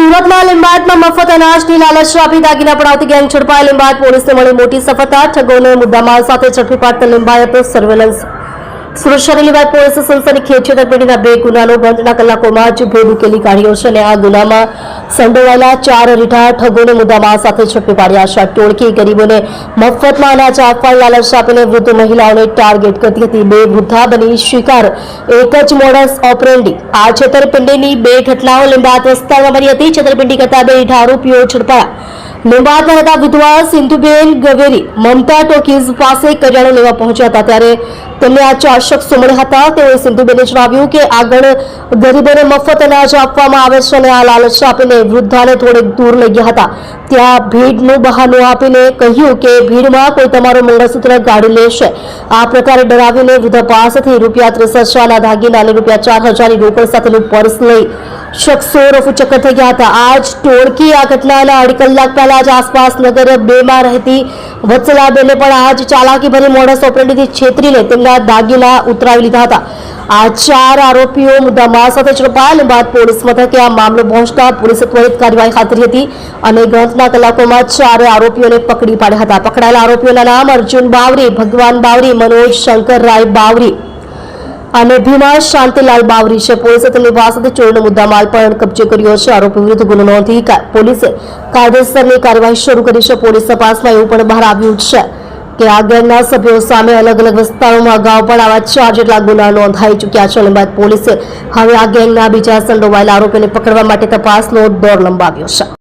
સુરતમાં લીંબાયતમાં મફત અનાજની લાલચ આપી દાગીના પડાવતી ગેંગ ઝડપાઈ લીંબાયત પોલીસને મળી મોટી સફળતા. ઠગોને મુદ્દામાલ સાથે ઝડપી પાડતા લીંબાયત સર્વેલન્સ સુરત શહેરની બાદ પોલીસે સનસની બે ગુનાનો બંધના કલાકોમાં જ ભેદ ઉકેલી કાઢ્યો છે અને આ ગુનામાં સંડોવાયેલા ચાર રીઢા ઠગોને મુદ્દામાં સાથે ઝડપી પાડ્યા છે. ટોળકી ગરીબોને મફતમાં અનાજ આપવા લાલચ આપીને વૃદ્ધ મહિલાઓને ટાર્ગેટ કરતી હતી. બે વૃદ્ધા બની શિકાર. એક જ મોડસ ઓપરેન્ડી. આ છેતરપિંડીની બે ઘટનાઓ લીંબાત વિસ્તારમાં બની હતી. છેતરપિંડી કરતા બે રીઢા આરોપીઓ ઝડપાયા. લીંબાતમાં રહેતા વિધવા સિંધુબેન ગવેરી મમતા ટોકીઝ પાસે કરિયાણું લેવા પહોંચ્યા હતા. ત્યારે તેમને આ ચાર શખ્સો મળ્યા હતા. તેઓએ સિંધુબેને જણાવ્યું કે આગળ ગરીબોને મફત અનાજ આપવામાં આવે છે અને આ લાલચ આપીને વૃદ્ધાને થોડેક દૂર લઈ ગયા હતા. ત્યાં ભીડનું બહાનું આપીને કહ્યું કે ભીડમાં કોઈ તમારું મંગળસૂત્ર ગાડી લેશે. આ પ્રકારે ડરાવીને વૃદ્ધા પાસેથી રૂપિયા ત્રીસ હજારના દાગીના અને રૂપિયા ચાર હજારની રોકડ સાથેનું પર્સ લઈ શખ્સો રફુચક્કર થઈ ગયા હતા. આજ ટોળકી આ ઘટનાના અઢી કલાક પહેલા જ આસપાસ નગર બેમાં રહેતી વત્સલાબેને પણ આ જ ચાલાકી ભરી મોડસ ઓપરેટીથી છેતરીને તેમના દાગીના ઉતરાવી લીધા હતા આ ચાર આરોપીઓ મુદ્દામાલ સાથે ઝડપાયા બાદ પોલીસ મથકે આ મામલો પહોંચતા પોલીસે ત્વરિત કાર્યવાહી હાથ હતી અને ગણતરીના કલાકોમાં ચારે આરોપીઓને પકડી પાડ્યા હતા પકડાયેલા આરોપીઓના નામ અર્જુન બાવરી ભગવાન બાવરી મનોજ શંકર રાય બાવરી અને ભીમા શાંતિલાલ બાવરી છે પોલીસે તેમની પાસેથી ચોરીનો મુદ્દામાલ પણ કબજે કર્યો છે આરોપી વિરુદ્ધ ગુનો નોંધી પોલીસે કાયદેસરની કાર્યવાહી શરૂ કરી છે પોલીસ તપાસમાં એવું પણ બહાર આવ્યું છે કે આ ગેંગના સભ્યો સામે અલગ અલગ વિસ્તારોમાં અગાઉ પણ આવા ચાર જેટલા ગુના નોંધાઈ ચૂક્યા છે. અને બાદ પોલીસે હવે આ ગેંગના બીજા સંડોવાયેલા આરોપીને પકડવા માટે તપાસનો દોર લંબાવ્યો છે.